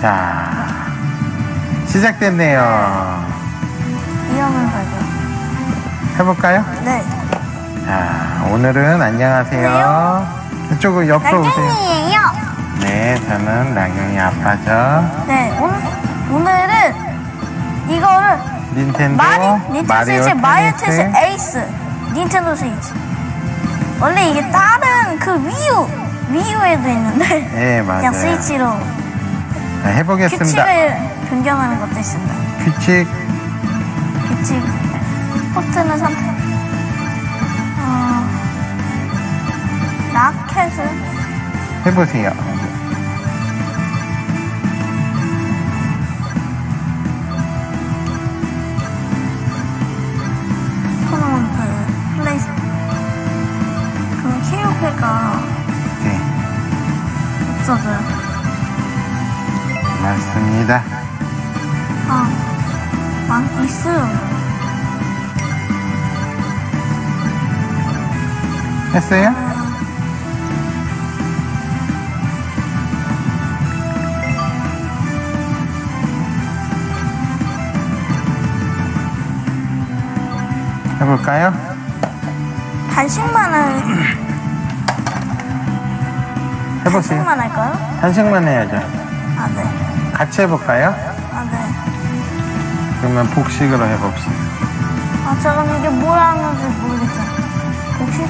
자, 시작됐네요. 위험을 걸죠. 해볼까요? 네. 자, 오늘은 안녕하세요. 이쪽으로 옆으로 오세요. 나경이에요. 네, 저는 나경이 아빠죠. 네. 오늘, 오늘은 이거를 닌텐도 마리, 닌텐도 스위치 마리오 테니스. 에이스 닌텐도 스위치. 원래 이게 다른 그 위유 위유에도 있는데 네, 맞아요. 그냥 스위치로 자, 해보겠습니다. 규칙을 변경하는 것도 있습니다. 규칙. 규칙 포트는 선택. 어, 라켓을 해보세요. 토너먼트 플레이스. 그럼 KOP가 네, 없어져요. 맞습니다. 아, 많 있어요. 했어요? 해볼까요? 단식만을 해보세요. 단식만 할까요? 한식만 해야죠. 아 네. 같이 해볼까요? 아 네. 그러면 복식으로 해봅시다. 아 잠깐 이게 뭐라 하는지 모르겠어. 혹시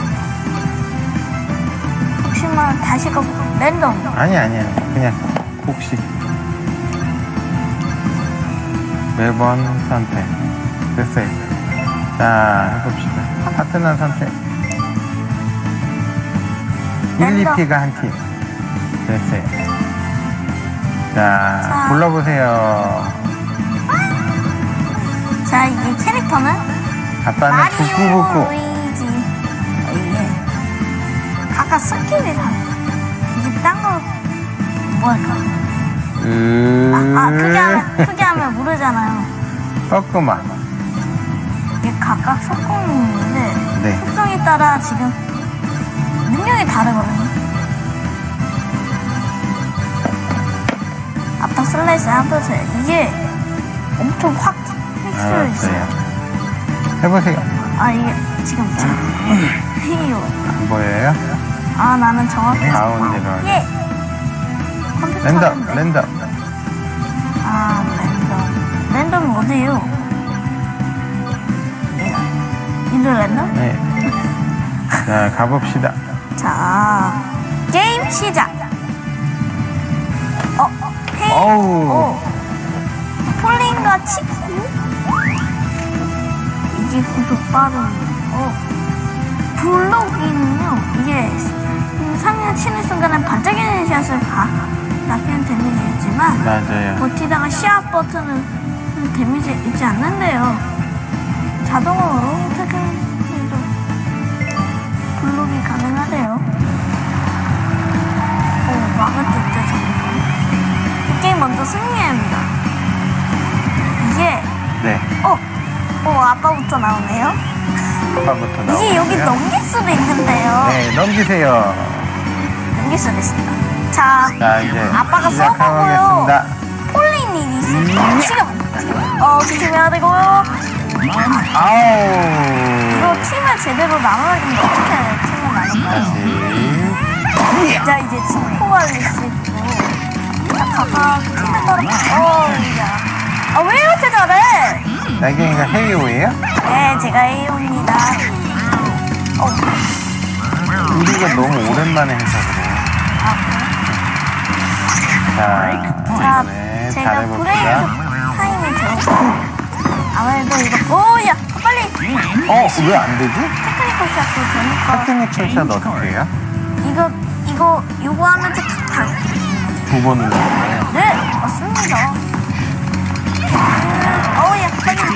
혹시만 다시 가 랜덤. 아니, 아니, 아니. 그냥 복식. 매번 선택. 됐어요. 자, 해봅시다. 파트너 선택. 1, 랜덤. 2피가 한 팀. 됐어요. 자, 자. 불러보세요. 자 이게 캐릭터는 아빠는 마리오 북구북구. 루이지. 어, 이게 각각 스킬이 다. 이제 딴 거 뭐 할까? 아, 아 크게 하면 크게 하면 모르잖아요. 꺾으마. 이게 각각 속공이 있는데 네. 특성에 따라 지금 능력이 다르거든요. 아빠 슬래시 하면서 이게 엄청 확 획수를 있어요. 해보세요. 아 이게 지금 헤이요. 안 보여요? 아 나는 정확히 가운데로 하게. 예. 컴퓨터 랜덤, 하는데. 랜덤. 아 랜덤. 랜덤이 어디예요? 이들 랜덤? 네. 자, 가봅시다. 자 게임 시작. 어. 어우. 오. 폴링과 치쿠. 이게 구속 빠른. 어. 블록이는요. 이게 음, 상을 치는 순간에 반짝이는 샷을 가. 낚이는 데미지 있지만 맞아요. 버티다가 시합 버튼은 데미지 있지 않는데요. 자동으로 퇴근해도 블록이 가능하대요. 오, 막을 때 정말. 이 게임 먼저 승리합니다. 이게, 네. 어, 어, 아빠부터 나오네요. 아빠부터 나오고요. 이게 여기 넘길 수도 있는데요. 네, 넘기세요. 넘길 수도 있습니다. 자, 자, 이제 아빠가 시작하겠습니다. 폴린이 있을 지금, 지금, 어, 조심해야 되고요. 아우. 이거 팀을 제대로 나눠야겠는데 어떻게 해야 돼? 팀을 나눌까요? 다시. 자 이제 치코알리스 있 팀을 따로 어 이제 아왜 이렇게 잘해? 나경이가 헤이오예요? 네 제가 A입니다 어 우리가 너무 오랜만에 해서 그래요. 자, 자, 이번에 제가 브레이크 잘해봅시다. 타임을 들었고 아무래도 이거 오 야 빨리 어, 왜 안 되지? 테크니컬 샷도 되니까 테크닉 샷 어떻게 해요? 이거 이거 요거 하면 탁탁 두번 눌러요. 네 맞습니다 음, 어우야 빨리 저거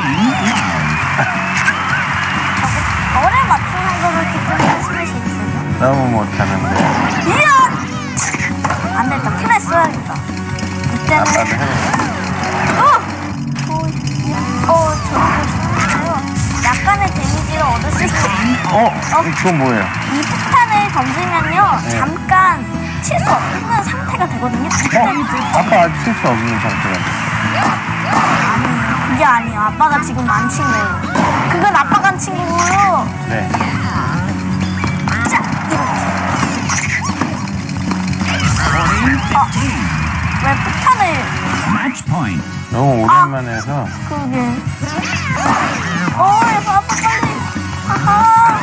거래 맞추는 거를 조금 하실 수 있어요 너무 못하는데. 이야! 안 됐다. 플레이 써야겠다. 이때는, 아빠도 해볼까요? 어! 어, 어, 저거, 약간의 데미지를 얻을 수 있어요. 어, 이거 뭐예요? 이 폭탄을 던지면요, 네. 잠깐 칠 수 없는 상태가 되거든요. 그때 어? 아빠 아직 칠수 없는 상태가. 아니 그게 아니에요. 아빠가 지금 안 친 거예요. 그건 아빠가 안 친 거고요. 네. 자 이렇게. 아, 왜 폭탄을 Match point. 너무 오랜만에 해서. 그게? 어, 아빠 빨리. 하하.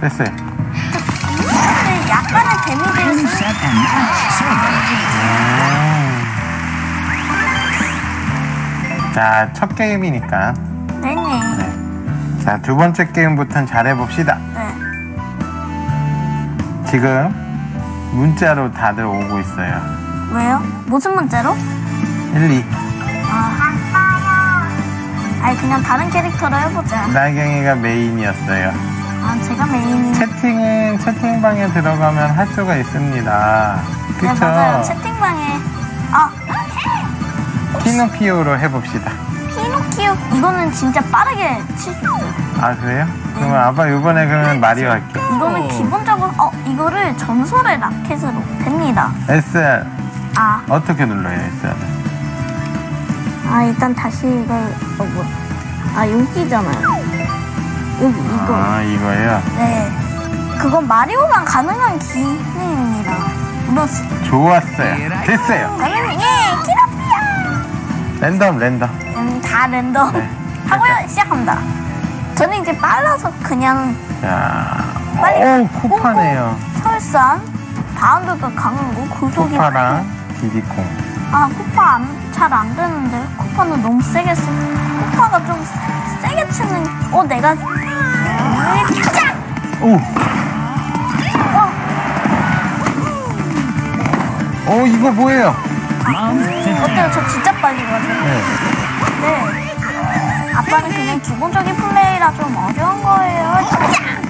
됐어요. 자, 첫 게임이니까. 네네. 네. 자, 두 번째 게임부터는 잘해봅시다. 네. 지금 문자로 다들 오고 있어요. 왜요? 무슨 문제로? 1, 2. 아. 아니 그냥 다른 캐릭터로 해보자. 나경이가 메인이었어요. 아 제가 메인이. 채팅은 채팅방에 들어가면 할 수가 있습니다. 네 맞아요. 그쵸? 채팅방에 아 피노피오로 해봅시다. 피노키오 이거는 진짜 빠르게 칠 수 있어요. 아, 그래요? 그러면 아빠 이번에 그러면 마리오 할게. 이거는 기본적으로 어 이거를 전설의 라켓으로 됩니다. SR. 아, 어떻게 눌러요, SR? 아 일단 다시 이걸 어 뭐? 아 여기잖아요. 여기 이거. 아, 이거예요? 네. 그건 마리오만 가능한 기능입니다. 눌렀어요. 좋았어요. 됐어요. 저는 예 키라피야. 랜덤, 랜덤. 음, 다 랜덤 네. 하고요 시작합니다. 저는 이제 빨라서 그냥 자. 빨리 오, 코파네요. 설산 바운드가 강한 거 구속이 코파랑 디디콩. 아 코파 잘안 되는데 코파는 너무 세게 쓰 코파가 좀 세- 세게 치는 어 내가 짝! 오! 어, 오, 이거 뭐예요? Round 15. 어때요 저 진짜 빨리 가죠 네. 네 아빠는 그냥 기본적인 플레이라 좀 어려운 거예요 짝!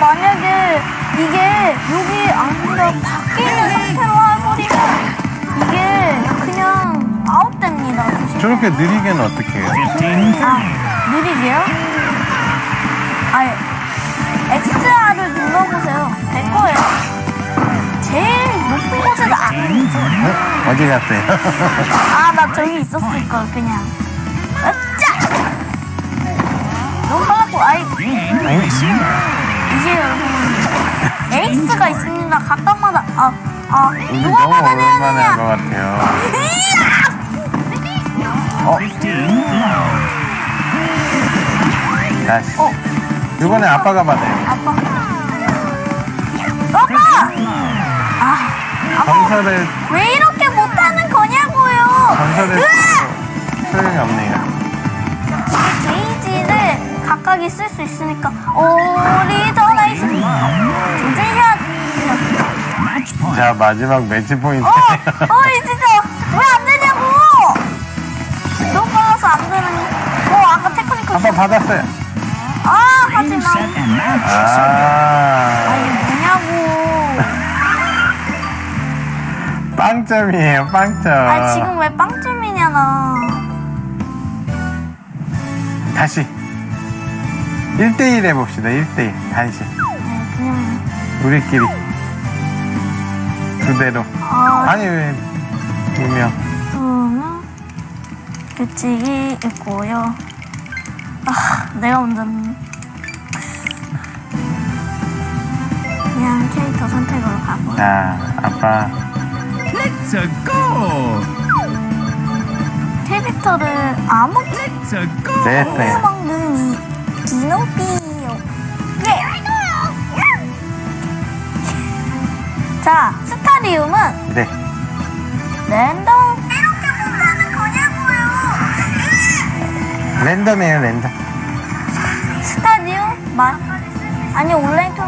만약에 이게 여기 아니라 밖에 있는 상태로 해버리면 이게 그냥 아웃됩니다. 저렇게 느리게는 어떻게 해요? 15. 아 느리게요? 아 XR을 눌러보세요. 될 거예요. 제일 높은 곳에도 안. 어? 어디 갔어요? 아 나 저기 있었을 걸 그냥. 으짜! 너무 빨랐고 아이. 이게 여러분 에이스가 있습니다. 각각마다 아, 아 누가 너무 오랜만에 한것 받아내느냐? 같아요. 이야! 15. 다시. 어, 이번에 아빠가 받아요. 아빠. 아빠! 아, 아빠 전설의, 왜 이렇게 못하는 거냐고요? 전설의 으아! 소용이 없네요. 각각이 쓸 수 있으니까 우리 더 나이스. 조준샷. Match point. 자, 마지막 매치 포인트. 어, 어이 진짜 왜 안 되냐고? 너무 빨라서 안 되는. 어, 아까 테크니컬. 아빠 받았어요. 아, Game, 하지 마. set, and match. 아, 아니 뭐냐고. 빵점이에요, 빵점. 아 지금 왜 빵점이냐 나. 다시. 1대1 해봅시다, 1대1. 다시. 네, 그냥 우리끼리. 그대로. 아 아니, 왜, 두명 그러면 규칙이 있고요. 아 내가 먼저 그냥 캐릭터 선택으로 가고. 자, 아빠. Let's go. 캐릭터를 아무 Let's go. 됐어요. 먹는 이 비노비요. 네. 자, 스타리움은 네. 랜덤. 이렇게 못하는 거냐고요. 랜덤이에요, 랜덤. 스타디움 만 아니 온라인 통